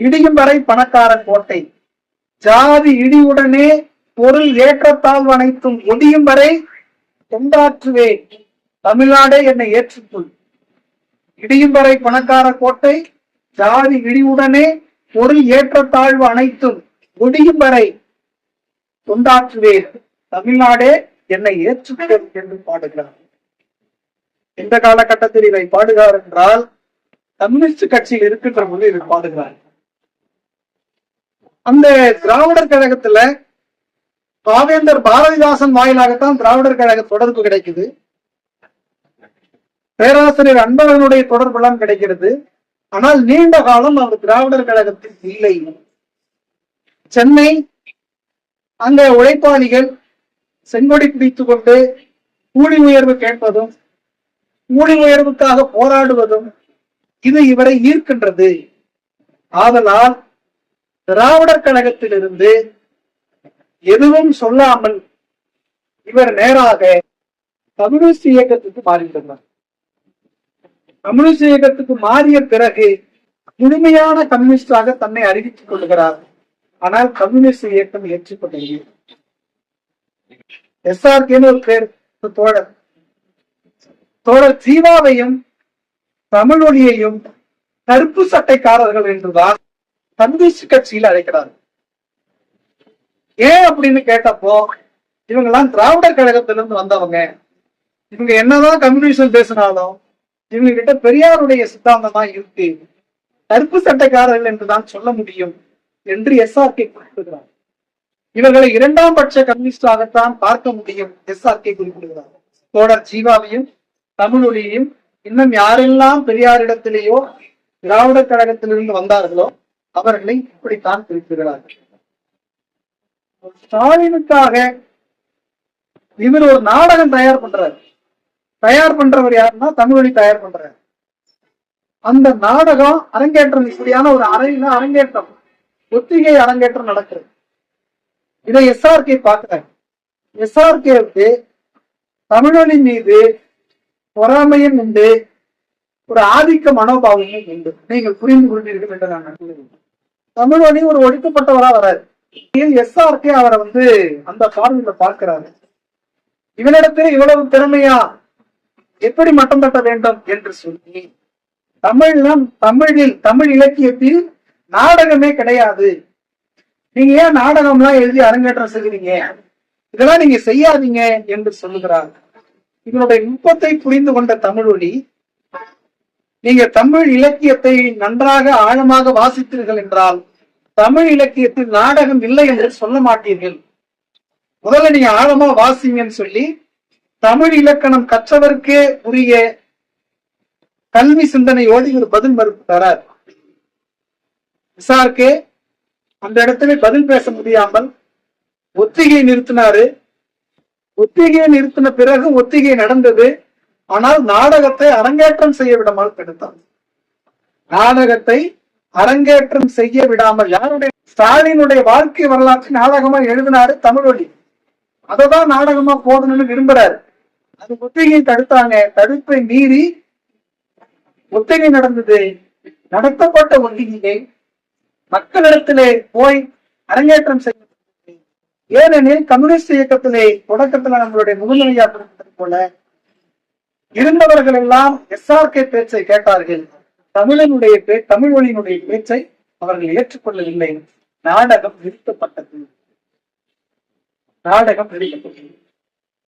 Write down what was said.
இடியும் வரை பணக்கார கோட்டை. ஜாதி இடியுடனே பொருள் ஏற்றத்தாழ்வு அனைத்தும் ஒடியும் வரை தொண்டாற்றுவேன். தமிழ்நாடே என்னை ஏற்றுக்கொள். இடியும் வரை பணக்கார கோட்டை ஜாதி இடியுடனே பொருள் ஏற்றத்தாழ்வு அனைத்தும் ஒடியும் வரை தொண்டாற்றுவேன். தமிழ்நாடே என்னை ஏற்றுக்கொள் என்று பாடுகிறார். இந்த காலகட்டத்தில் இதை பாடுகிறார் என்றால் கம்யூனிஸ்ட் கட்சியில் இருக்கின்ற போது இதை பாடுகிறார். அந்த திராவிடர் கழகத்துல பாவேந்தர் பாரதிதாசன் வாயிலாகத்தான் திராவிடர் கழக தொடர்பு கிடைக்குது. பேராசிரியர் அன்பழகனுடைய தொடர்பெல்லாம் கிடைக்கிறது. ஆனால் நீண்ட காலம் அவர் திராவிடர் கழகத்தில் இல்லை. சென்னை அந்த உழைப்பாளிகள் செங்கொடி பிடித்துக் கொண்டு கூலி உயர்வு கேட்பதும் கூலி உயர்வுக்காக போராடுவதும் இது இவரை ஈர்க்கின்றது. ஆதலால் திராவிடர் கழகத்திலிருந்து எதுவும் சொல்லாமல் இவர் நேராக கம்யூனிஸ்ட் இயக்கத்துக்கு மாறிவிடுகிறார் கம்யூனிஸ்ட் இயக்கத்துக்கு மாறிய பிறகு முழுமையான கம்யூனிஸ்டாக தன்னை அறிவித்துக் கொள்கிறார். ஆனால் கம்யூனிஸ்ட் இயக்கம் ஏற்றுக்கொண்டது ஆர் ஒரு பேர் தோழர். தோழர் ஜீவாவையும் தமிழ் ஒளியையும் கருப்பு சட்டைக்காரர்கள் என்றுதான் கம்யூனிஸ்ட் கட்சியில் அழைக்கிறாரு. ஏன் அப்படின்னு கேட்டப்போ இவங்க எல்லாம் திராவிடர் கழகத்திலிருந்து வந்தவங்க. இவங்க என்னதான் கம்யூனிஸ்டன் பேசினாலும் இவங்க கிட்ட பெரியாருடைய சித்தாந்தம் தான் இருக்கு. கருப்பு சட்டக்காரர்கள் என்றுதான் சொல்ல முடியும் என்று எஸ்ஆர்கே குறிப்பிடுகிறார். இவர்களை இரண்டாம் பட்ச கம்யூனிஸ்டாகத்தான் பார்க்க முடியும் எஸ்ஆர்கே குறிப்பிடுகிறார். தோழர் ஜீவாவையும் தமிழ் இன்னும் யாரெல்லாம் பெரியாரிடத்திலேயோ திராவிடர் கழகத்திலிருந்து வந்தார்களோ அவர்களை இப்படித்தான் குறிப்பிடுகிறார்கள் ஸ்டாலினுக்காக இவர் ஒரு நாடகம் தயார் பண்றாரு. தயார் பண்றவர் யாருன்னா தமிழொலி தயார் பண்றாரு. அந்த நாடகம் அரங்கேற்றம் இப்படியான ஒரு அறையில அரங்கேற்றம் ஒத்திகை அரங்கேற்றம் நடக்கிறது. இதை எஸ்ஆர்கே பார்க்கிறார். எஸ்ஆர்கேவுக்கு தமிழொலி மீது பொறாமையும் உண்டு. ஒரு ஆதிக்க மனோபாவமும் உண்டு. நீங்கள் புரிந்து கொண்டீர்கள் என்று நான் நம்புகிறேன். தமிழொலி ஒரு ஒடுக்கப்பட்டவரா வராது. எஸ்ஆர்கே அவரை வந்து அந்த பார்வையில பார்க்கிறாரு. இவனிடத்தில் இவ்வளவு திறமையா எப்படி மட்டம் தட்ட வேண்டும் என்று சொல்லி தமிழ்லாம் தமிழில் தமிழ் இலக்கியத்தில் நாடகமே கிடையாது. நீங்க ஏன் நாடகம்லாம் எழுதி அரங்கேற்றம் செய்கிறீங்க? இதெல்லாம் நீங்க செய்யாதீங்க என்று சொல்லுகிறார். இவனுடைய நுட்பத்தை புரிந்து கொண்ட தமிழொலி நீங்க தமிழ் இலக்கியத்தை நன்றாக ஆழமாக வாசித்தீர்கள் என்றால் தமிழ் இலக்கியத்தில் நாடகம் இல்லை என்று சொல்ல மாட்டீர்கள். முதல்ல நீங்க ஆழமா வாசிங்கன்னு சொல்லி தமிழ் இலக்கணம் கற்றவருக்கே உரிய கல்வி சிந்தனையோடு ஒரு பதில் மறுப்பு தரார். விசார்க்கே அந்த இடத்துல பதில் பேச முடியாமல் ஒத்திகையை நிறுத்தினாரு. ஒத்திகையை நிறுத்தின பிறகு ஒத்திகை நடந்தது. ஆனால் நாடகத்தை அரங்கேற்றம் செய்ய விடாமல் தடுத்தார். நாடகத்தை அரங்கேற்றம் செய்ய விடாமல் யாருடைய ஸ்டாலினுடைய வாழ்க்கை வரலாற்று நாடகமா எழுதினாரு தமிழொலி. அததான் நாடகமா போடணும்னு விரும்புறாரு. அது ஒத்திகை தடுத்தாங்க. தடுப்பை மீறி ஒத்திகை நடந்தது. நடத்தப்பட்ட ஒத்திகையை மக்களிடத்திலே போய் அரங்கேற்றம் செய்ய ஏனெனில் கம்யூனிஸ்ட் இயக்கத்திலே தொடக்கத்துல நம்மளுடைய முதுநிலையா போல இருந்தவர்கள் எல்லாம் எஸ்ஆர்கே பேச்சை கேட்டார்கள். தமிழனுடைய பே தமிழ் மொழியினுடைய பேச்சை அவர்கள் ஏற்றுக்கொள்ளவில்லை. நாடகம் நிறுத்தப்பட்டது. நாடகம் நிறுத்தப்பட்டது.